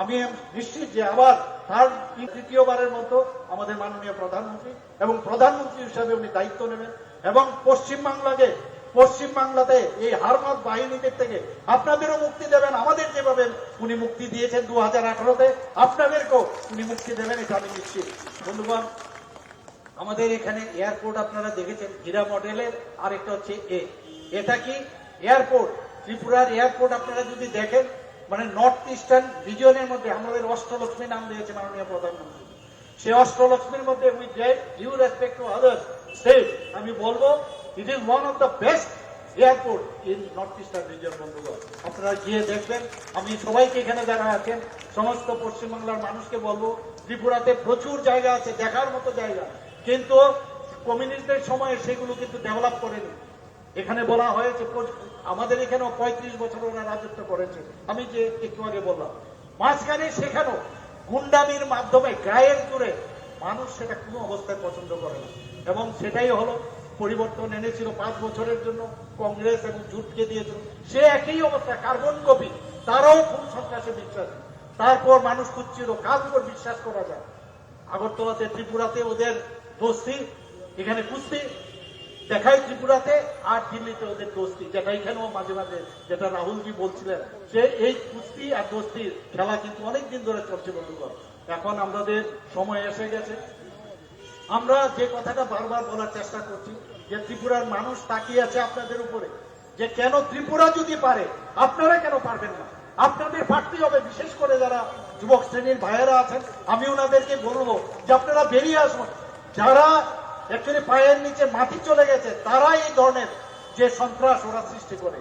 আমি নিশ্চিত যে আবার তার তৃতীয়বারের মতো আমাদের মাননীয় প্রধানমন্ত্রী এবং প্রধানমন্ত্রী হিসাবে উনি দায়িত্ব নেবেন এবং পশ্চিমবাংলাকে পশ্চিম বাংলাতে এই হারমত বাহিনীদের থেকে আপনাদেরও মুক্তি দেবেন, আমাদের যেভাবে উনি মুক্তি দিয়েছেন দু হাজার আঠারোতে, আপনাদেরকেও উনি মুক্তি দেবেন, এটা আমি নিশ্চিত। বন্ধুগণ, আমাদের এখানে এয়ারপোর্ট আপনারা দেখেছেন, হীরা মডেলের আর একটা হচ্ছে এ এটা কি? এয়ারপোর্ট, ত্রিপুরার এয়ারপোর্ট আপনারা যদি দেখেন মানে নর্থ ইস্টার্ন রিজিয়নের মধ্যে আমাদের অষ্টলক্ষ্মী নাম দিয়েছে মাননীয় প্রধানমন্ত্রী। সেই অষ্টলক্ষ্মীর মধ্যে with due respect to others state আমি বলব it is one of the best airport in north eastern region বন্ধুগণ। আপনারা গিয়ে দেখবেন, আমি সবাইকে এখানে যারা আছেন, সমস্ত পশ্চিমবাংলার মানুষকে বলব, ত্রিপুরাতে প্রচুর জায়গা আছে, দেখার মতো জায়গা। কিন্তু কমিউনিস্টদের সময়ে সেগুলো কিন্তু ডেভেলপ করেনি। এখানে বলা হয়েছে আমাদের এখানেও পঁয়ত্রিশ বছর ওরা রাজত্ব করেছে। আমি যে একটু আগে বললাম, মাঝখানে সেখানেও গুন্ডামির মাধ্যমে গায়ের জোরে মানুষ সেটা কোনো অবস্থায় পছন্দ করে না। এবং সেটাই হলো, পরিবর্তন এনেছিল পাঁচ বছরের জন্য, কংগ্রেস এবং জুটকে দিয়েছিল। সে একই অবস্থা, কার্বন কপি, তারাও খুব সন্ত্রাসে বিশ্বাস। তারপর মানুষ খুঁজছিল কাজ উপর বিশ্বাস করা যায়? আগরতলাতে, ত্রিপুরাতে ওদের দোস্তি, এখানে কুস্তি দেখায় ত্রিপুরাতে আর দিল্লিতে ওদের দোস্তি যেটা এখানেও মাঝে মাঝে, যেটা রাহুলজি বলছিলেন। যে এই কুস্তি আর দোস্তির খেলা কিন্তু অনেক দিন ধরে চলছে বন্ধুগণ। এখন আমাদের সময় এসে গেছে। আমরা যে কথাটা বারবার বলার চেষ্টা করছি, যে ত্রিপুরার মানুষ তাকিয়ে আছে আপনাদের উপরে, যে কেন ত্রিপুরা যদি পারে, আপনারা কেন পারবেন না? আপনাদের পারতেই হবে, বিশেষ করে যারা যুবক শ্রেণির ভাইয়েরা আছেন। আমি ওনাদেরকে বলব যে আপনারা বেরিয়ে আসুন। যারা অ্যাকচুয়ালি পায়ের নিচে মাটি চলে গেছে তারাই এই ধরনের যে সন্ত্রাস ওরা সৃষ্টি করে।